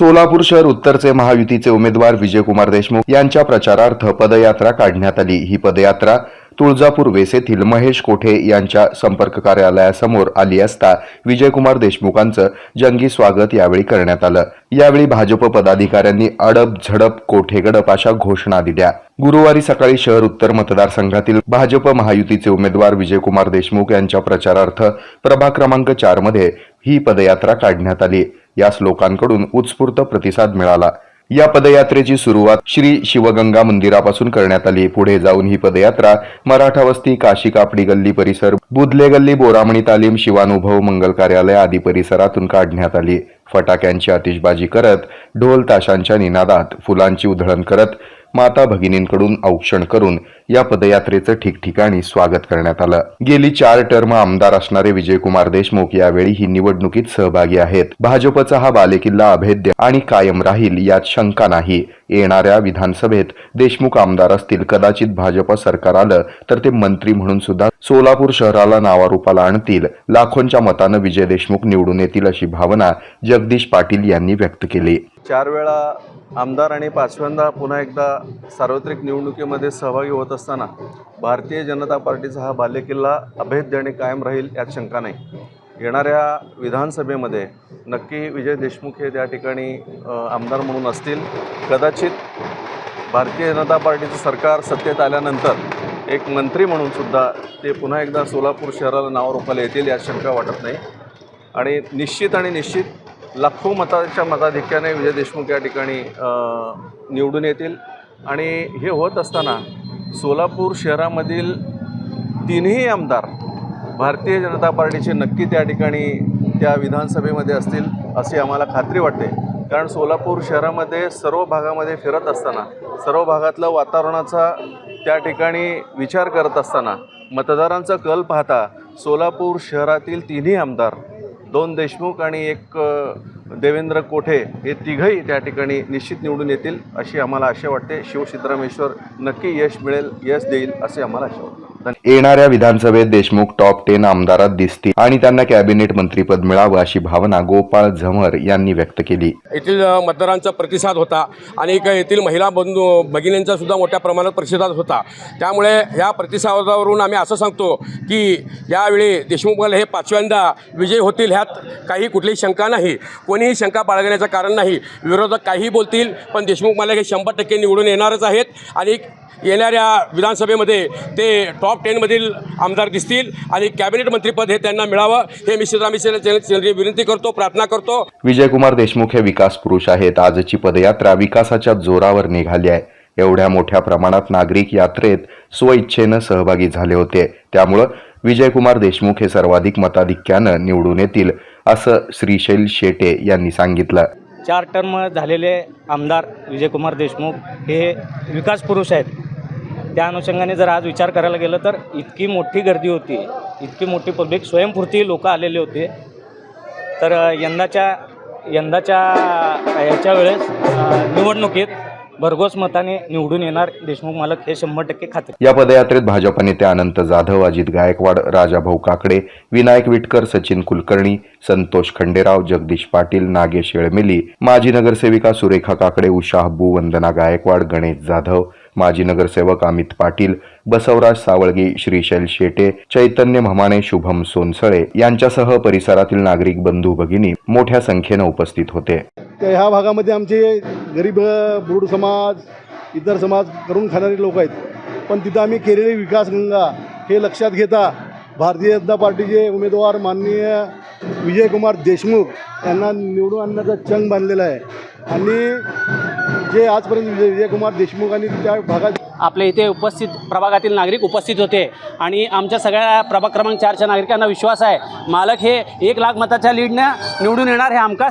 सोलापूर शहर उत्तरचे महायुतीचे उमेदवार विजयकुमार देशमुख यांच्या प्रचारार्थ पदयात्रा काढण्यात आली. ही पदयात्रा तुळजापूर वेसेतील महेश कोठे यांच्या संपर्क कार्यालयासमोर आली असता विजयकुमार देशमुखांचं जंगी स्वागत यावेळी करण्यात आलं. यावेळी भाजप पदाधिकाऱ्यांनी अडप झडप कोठे गडप अशा घोषणा दिल्या. गुरुवारी सकाळी शहर उत्तर मतदारसंघातील भाजप महायुतीचे उमेदवार विजयकुमार देशमुख यांच्या प्रचारार्थ प्रभाग क्रमांक चारमध्ये ही पदयात्रा काढण्यात आली. यास लोकांकडून उत्स्फूर्त प्रतिसाद मिळाला. या पदयात्रेची सुरुवात श्री शिवगंगा मंदिरापासून करण्यात आली. पुढे जाऊन ही पदयात्रा मराठा वस्ती काशी कापडी गल्ली परिसर बुधले गल्ली बोरामणी तालीम शिवानुभव मंगल कार्यालय आदी परिसरातून काढण्यात आली. फटाक्यांची आतिषबाजी करत ढोल ताशांच्या निनादात फुलांची उधळण करत माता भगिनींकडून औक्षण करून या पदयात्रेचं ठिकठिकाणी स्वागत करण्यात आलं. गेली चार टर्म आमदार असणारे विजयकुमार देशमुख यावेळी ही निवडणुकीत सहभागी आहेत. भाजपचा हा बालेकिल्ला अभेद्य आणि कायम राहील यात शंका नाही. येणाऱ्या विधानसभेत देशमुख आमदार असतील कदाचित भाजप सरकार आलं तर ते मंत्री म्हणून सुद्धा सोलापूर शहराला नावारूपाला आणतील. लाखोंच्या मतानं विजय देशमुख निवडून येतील अशी भावना जगदीश पाटील यांनी व्यक्त केली. चार वेळा आमदार आणि पाचव्यांदा पुन्हा एकदा सार्वत्रिक निवडणुकीमध्ये सहभागी होत असताना भारतीय जनता पार्टीचा हा बालेकिल्ला अभेद्य आणि कायम राहील यात शंका नाही. येणाऱ्या विधानसभेमध्ये नक्की विजय देशमुख हे त्या ठिकाणी आमदार म्हणून असतील. कदाचित भारतीय जनता पार्टीचं सरकार सत्तेत आल्यानंतर एक मंत्री म्हणून सुद्धा ते पुन्हा एकदा सोलापूर शहराला नावारूपाला येतील यात शंका वाटत नाही. आणि निश्चित आणि निश्चित लाखो मताच्या मताधिक्याने विजय देशमुख या ठिकाणी निवडून येतील. आणि हे होत असताना सोलापूर शहरामधील तीनही आमदार भारतीय जनता पार्टीचे नक्की त्या ठिकाणी त्या विधानसभेमध्ये असतील अशी आम्हाला खात्री वाटते. कारण सोलापूर शहरामध्ये सर्व भागामध्ये फिरत असताना सर्व भागातलं वातावरणाचा त्या ठिकाणी विचार करत असताना मतदारांचा कल पाहता सोलापूर शहरातील तिन्ही आमदार दोन देशमुख आणि एक देवेंद्र कोठे हे तिघही त्या ठिकाणी निश्चित निवडून येतील अशी आम्हाला आशा वाटते. शिवसिद्धरामेश्वर नक्की यश मिळेल यश देईल असे आम्हाला आशा वाटते. येणाऱ्या विधानसभेत देशमुख टॉप टेन आमदारात दिसतील आणि त्यांना कॅबिनेट मंत्रीपद मिळावं अशी भावना गोपाळ झमर यांनी व्यक्त केली. येथील मतदारांचा प्रतिसाद होता आणि येथील महिला बंधू भगिनींचा सुद्धा मोठ्या प्रमाणात प्रतिसाद होता. त्यामुळे ह्या प्रतिसादावरून आम्ही असं सांगतो की यावेळी देशमुख हे पाचव्यांदा विजय होतील ह्यात काही कुठलीही शंका नाही. कोणीही शंका बाळगण्याचं कारण नाही. विरोधक काहीही बोलतील पण देशमुख मला हे शंभर टक्के निवडून येणारच आहेत. आणि येणाऱ्या विधानसभेमध्ये ते टॉप टेनमधील आमदार दिसतील आणि कॅबिनेट मंत्रीपद हे त्यांना मिळावं हे मी सिद्धरामेश्वर विनंती करतो प्रार्थना करतो. विजयकुमार देशमुख हे विकास पुरुष आहेत. आजची पदयात्रा विकासाच्या जोरावर निघाली आहे. एवढ्या मोठ्या प्रमाणात नागरिक यात्रेत स्वइच्छेनं सहभागी झाले होते. त्यामुळं विजयकुमार देशमुख हे सर्वाधिक मताधिक्यानं निवडून येतील असं श्रीशैल शेटे यांनी सांगितलं. चार टर्म झालेले आमदार विजयकुमार देशमुख हे विकास पुरुष आहेत. त्या अनुषंगाने जर आज विचार करायला गेलं तर इतकी मोठी गर्दी होती इतकी मोठी पब्लिक स्वयंपूर्ती लोक आलेले होते. तर यंदाच्या यंदाच्या याच्या वेळेस निवडणुकीत भरघोस मताने निवडून येणार देशमुख मालक हे शंभर टक्के खात्री. या पदयात्रेत भाजप नेते अनंत जाधव अजित गायकवाड राजाभाऊ काकडे विनायक विटकर सचिन कुलकर्णी संतोष खंडेराव जगदीश पाटील नागेश येळमिली माजी नगरसेविका सुरेखा काकडे उषा हब्बू वंदना गायकवाड गणेश जाधव माजी नगरसेवक अमित पाटील बसवराज सावळगी श्रीशैल शेटे चैतन्य ममाने शुभम सोनसळे यांच्यासह परिसरातील नागरिक बंधू भगिनी मोठ्या संख्येनं उपस्थित होते. तर ह्या भागामध्ये आमचे गरीब बुरुड समाज इतर समाज करून खाणारे लोक आहेत. पण तिथं आम्ही केलेली विकासगंगा हे लक्षात घेता भारतीय जनता पार्टीचे उमेदवार माननीय विजयकुमार देशमुख यांना निवडून आणण्याचा चंग बांधलेला आहे. आणि जे आजपर्यंत विजय विजयकुमार देशमुख आणि त्या भागात आपल्या इथे उपस्थित प्रभागातील नागरिक उपस्थित होते आणि आमच्या सगळ्या प्रभाग क्रमांक चारच्या नागरिकांना विश्वास आहे. मालक हे एक लाख मताच्या लीडनं निवडून येणार हे आमका